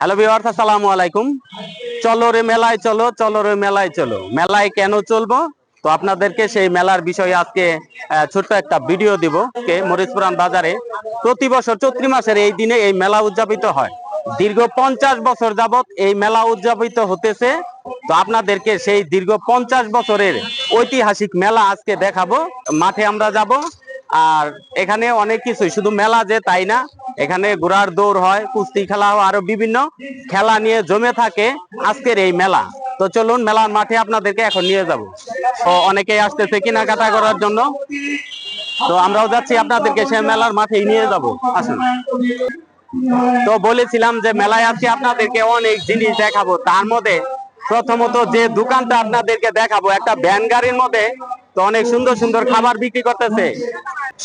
Hello viewers আসসালামু আলাইকুম। চলো রে মেলায় চলো চলো রে মেলায় চলো। মেলায় কেন চলবো? তো আপনাদেরকে সেই মেলার বিষয়ে আজকে ছোট্ট একটা ভিডিও দিব। কে মরিচপুরান বাজারে প্রতি বছর চৈত্রি মাসের এই দিনে এই মেলা উদযাপিত হয়। দীর্ঘ পঞ্চাশ বছর যাবত এই মেলা উদযাপিত হতেছে। তো আপনাদেরকে সেই দীর্ঘ পঞ্চাশ বছরের ঐতিহাসিক মেলা আজকে দেখাবো। মাঠে আমরা যাব। আর এখানে অনেক কিছুই, শুধু মেলা যে তাই না? এখানে ঘোড়ার দৌড় হয়, কুস্তি খেলা হয়, আরও বিভিন্ন খেলা নিয়ে জমে থাকে আজকের এই মেলা। তো চলুন, মেলার মাঠে আপনাদেরকে এখন নিয়ে যাব। তো অনেকেই আসতেছে কেনাকাটা করার জন্য। তো আমরাও যাচ্ছি আপনাদেরকে সে মেলার মাঠেই নিয়ে যাব। আসুন। তো বলেছিলাম যে মেলায় আজকে আপনাদেরকে অনেক জিনিস দেখাবো। তার মধ্যে প্রথমত যে দোকানটা আপনাদেরকে দেখাবো, একটা ভ্যান গাড়ির মধ্যে তো অনেক সুন্দর সুন্দর খাবার বিক্রি করতেছে।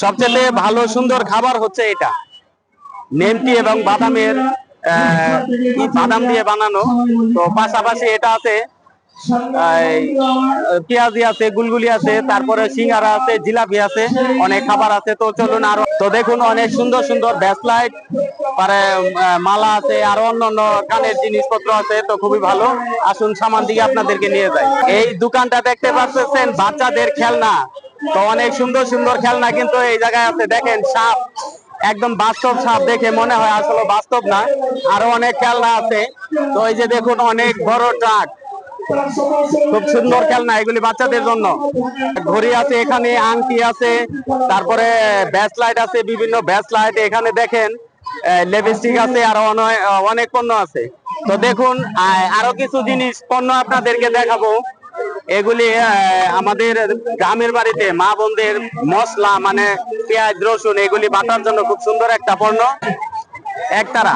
সবচেয়ে ভালো সুন্দর খাবার হচ্ছে এটা। নেমটি এবং বাদামের বাদাম দিয়ে বানানো। তো পাশাপাশি এটা আছে পেঁয়াজি আছে, গুলগুলি আছে, তারপরে সিঙ্গারা আছে, জিলাপি আছে, অনেক খাবার আছে, তো চলুন আরও। তো দেখুন, অনেক সুন্দর সুন্দর ব্যাসলাইট মালা আছে, আরও অন্যান্য কানের জিনিসপত্র আছে, তো খুবই ভালো। আসুন সামান দিকে আপনাদেরকে নিয়ে যাই। এই দোকানটা দেখতে পাচ্ছেন, বাচ্চাদের খেলনা। তো অনেক সুন্দর সুন্দর খেলনা কিন্তু এই জায়গায় আছে। দেখেন, সাপ, একদম বাস্তব সাপ দেখে মনে হয় আসলে বাস্তব না। আরও অনেক খেলনা আছে। তো এই যে দেখুন, অনেক বড় ট্রাক। খুব সুন্দর খেলনা এগুলি বাচ্চাদের জন্য। ঘড়ি আছে এখানে, আংটি আছে, তারপরে ব্যাস লাইট আছে, বিভিন্ন ব্যাস লাইট এখানে দেখেন। লিপস্টিক আছে, আরও অনে- অনেক পণ্য আছে। তো দেখুন আরও কিছু জিনিস, পণ্য আপনাদেরকে দেখাবো। এগুলি আমাদের গ্রামের বাড়িতে মা বোনদের মশলা মানে পেঁয়াজ, রসুন, এগুলি বাটার জন্য খুব সুন্দর একটা পণ্য। একতারা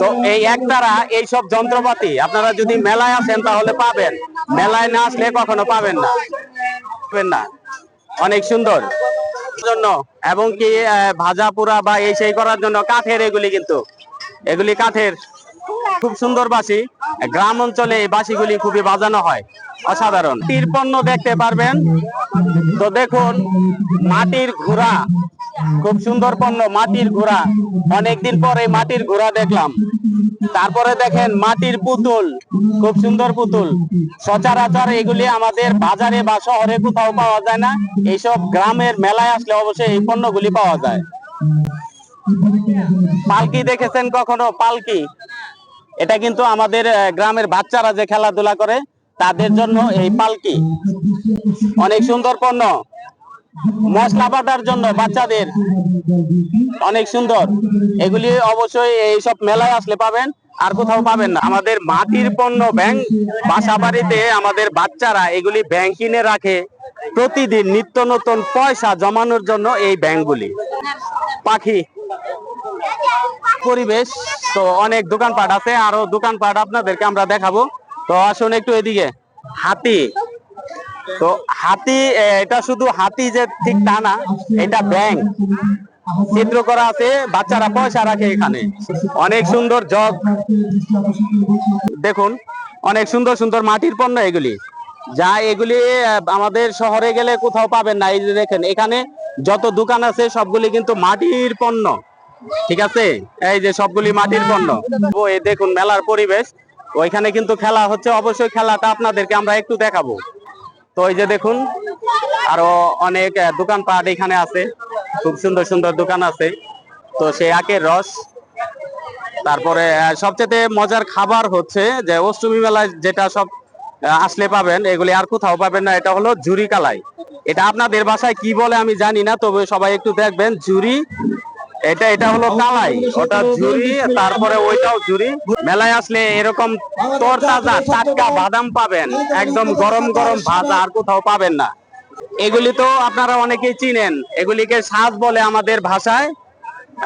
তো এই একতারা এই সব যন্ত্রপাতি, আপনারা যদি মেলায় আসেন তাহলে পাবেন। মেলায় না আসলে কখনো পাবেন না। পাবেন না। অনেক সুন্দর। জন্য, এবং কি ভাজা পোড়া বা এই সেই করার জন্য কাঠের এগুলি কিন্তু। এগুলি কাঠের। খুব সুন্দর বাঁশি গ্রাম অঞ্চলে এই বাসিগুলি খুবই বাজানো হয়। অসাধারণ। তীর পণ্য দেখতে পারবেন। তো দেখুন, মাটির ঘোড়া। খুব সুন্দর পণ্য, মাটির ঘোড়া। অনেকদিন পরে মাটির ঘোড়া দেখলাম। তারপরে দেখেন মাটির পুতুল, খুব সুন্দর পুতুল। সচরাচর এগুলি আমাদের বাজারে বা শহরে কোথাও পাওয়া যায় না। এইসব গ্রামের মেলায় আসলে অবশ্যই এই পণ্যগুলি পাওয়া যায়। পালকি দেখেছেন কখনো? পালকি। এটা কিন্তু আমাদের গ্রামের বাচ্চারা যে খেলাধুলা করে, তাদের জন্য এই পালকি। অনেক সুন্দর পণ্য। মশলা বাটার জন্য বাচ্চাদের অনেক সুন্দর। এগুলি অবশ্যই এই সব মেলায় আসলে পাবেন, আর কোথাও পাবেন না। আমাদের মাটির পণ্য ব্যাংক বাসা বাড়িতে আমাদের বাচ্চারা এগুলি ব্যাংক কিনে রাখে প্রতিদিন নিত্য নতুন পয়সা জমানোর জন্য এই ব্যাংকগুলি। পাখি পরিবেশ, তো অনেক দোকানপাট আছে। আরও দোকানপাট আপনাদেরকে আমরা দেখাবো। তো আসুন একটু এদিকে। হাতি। তো হাতি এটা শুধু হাতি যে ঠিক তা না, এটা ব্যাংক চিত্র করা আছে, বাচ্চারা পয়সা রাখে এখানে। অনেক সুন্দর জগ। দেখুন, অনেক সুন্দর সুন্দর মাটির পণ্য এগুলি। যা এগুলি আমাদের শহরে গেলে কোথাও পাবেন না। এই যে দেখেন, এখানে যত দোকান আছে, সবগুলি কিন্তু মাটির পণ্য। ঠিক আছে? এই যে সবগুলি মাটির পণ্য। ও দেখুন, মেলার পরিবেশ। ওইখানে কিন্তু খেলা হচ্ছে। অবশ্যই খেলাটা আপনাদেরকে আমরা একটু দেখাবো। তো এই যে দেখুন, আরও অনেক দোকানপাট এখানে আছে। খুব সুন্দর সুন্দর দোকান আছে। তো সেই আখের রস। তারপরে সবচেয়ে মজার খাবার হচ্ছে যে অষ্টমী মেলায় যেটা সব আসলে পাবেন, এগুলি আর কোথাও পাবেন না, এটা হলো জুরি কালাই। এটা আপনাদের বাসায় কি বলে আমি জানি না, তবে সবাই একটু দেখবেন জুরি এটা এটা হলো কালাই। ওটা জুরি তারপরে ওইটাও জুরি মেলায় আসলে এরকম তরতাজা টাটকা বাদাম পাবেন। একদম গরম গরম ভাজা আর কোথাও পাবেন না। এগুলি তো আপনারা অনেকেই চিনেন। এগুলিকে সাজ বলে আমাদের ভাষায়।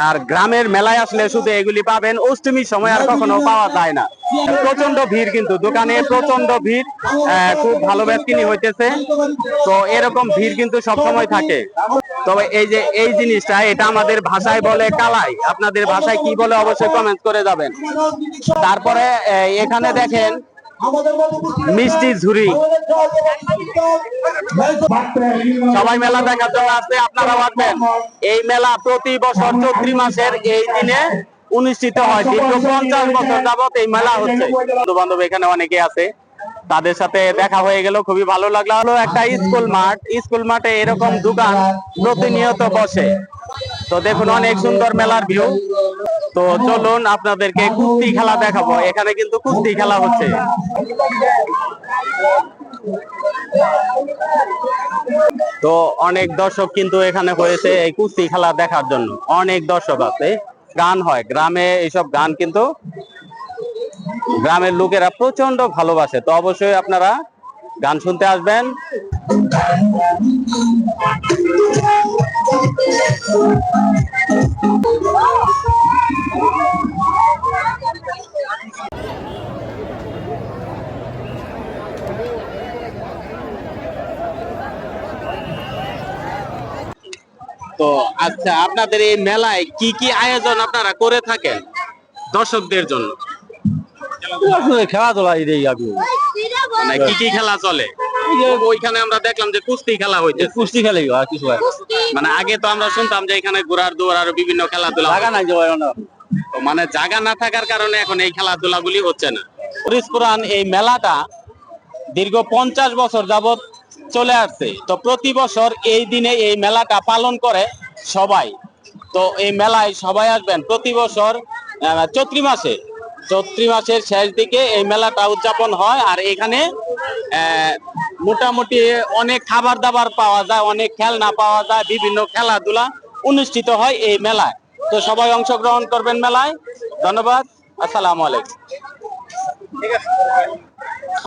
আর গ্রামের মেলায় আসলে শুধু এগুলি পাবেন অষ্টমীর সময় আর কখনো পাওয়া যায় না। প্রচণ্ড ভিড় কিন্তু, দোকানে প্রচণ্ড ভিড় খুব ভালো ব্যক্তিনি হইতেছে। তো এরকম ভিড় কিন্তু সব সময় থাকে। তবে এই যে, এই জিনিসটা, এটা আমাদের ভাষায় বলে কালাই। আপনাদের ভাষায় কি বলে অবশ্যই কমেন্ট করে যাবেন। তারপরে এখানে দেখেন মিষ্টি ঝুরি। সবাই মেলা দেখার জন্য আসবে আপনারা আসবেন। এই মেলা প্রতি বছর চৈত্রি মাসের এই দিনে অনুষ্ঠিত হয়। দীর্ঘ পঞ্চাশ বছর যাবত এই মেলা হচ্ছে। বন্ধু বান্ধব এখানে অনেকে আছে। তাদের সাথে দেখা হয়ে গেল খুবই ভালো লাগল। হলো একটা স্কুল মাঠ। স্কুল মাঠে এরকম দোকান প্রতিনিয়ত বসে। তো দেখুন অনেক সুন্দর মেলার ভিউ। তো চলুন আপনাদেরকে কুস্তি খেলা দেখাবো। এখানে কিন্তু কুস্তি খেলা হচ্ছে। তো অনেক দর্শক কিন্তু এখানে হয়েছে এই কুস্তি খেলা দেখার জন্য। অনেক দর্শক আছে। গান হয়। গ্রামে এইসব গান কিন্তু গ্রামের লোকেরা প্রচণ্ড ভালোবাসে। তো অবশ্যই আপনারা গান শুনতে আসবেন। তো আচ্ছা আপনাদের এই মেলায় কি কি আয়োজন আপনারা করে থাকেন দর্শকদের জন্য? খেলাধুলা মানে কি কি খেলা চলে? ওইখানে আমরা দেখলাম যে কুস্তি খেলা হইছে কুস্তি খেলে আর কিছু মানে আগে তো আমরা শুনতাম যে এখানে ঘোড়ার দৌড় আরও বিভিন্ন খেলাধুলা জায়গা নাই যে হয় না। তো মানে জায়গা না থাকার কারণে এখন এই খেলাধুলা গুলি হচ্ছে না। হরিশপুরান এই মেলাটা দীর্ঘ পঞ্চাশ বছর যাবত চলে আসছে। তো প্রতি বছর এই দিনে এই মেলাটা পালন করে সবাই। তো এই মেলায় সবাই আসবেন প্রতি বছর আহ, চৈত্রি মাসে। চৈত্রি মাসের শেষ দিকে এই মেলাটা উদযাপন হয় আর এখানে মোটামুটি অনেক খাবার দাবার পাওয়া যায়, অনেক খেলনা পাওয়া যায়, বিভিন্ন খেলাধুলা অনুষ্ঠিত হয় এই মেলায়। তো সবাই অংশগ্রহণ করবেন মেলায়। ধন্যবাদ। আসসালামু আলাইকুম।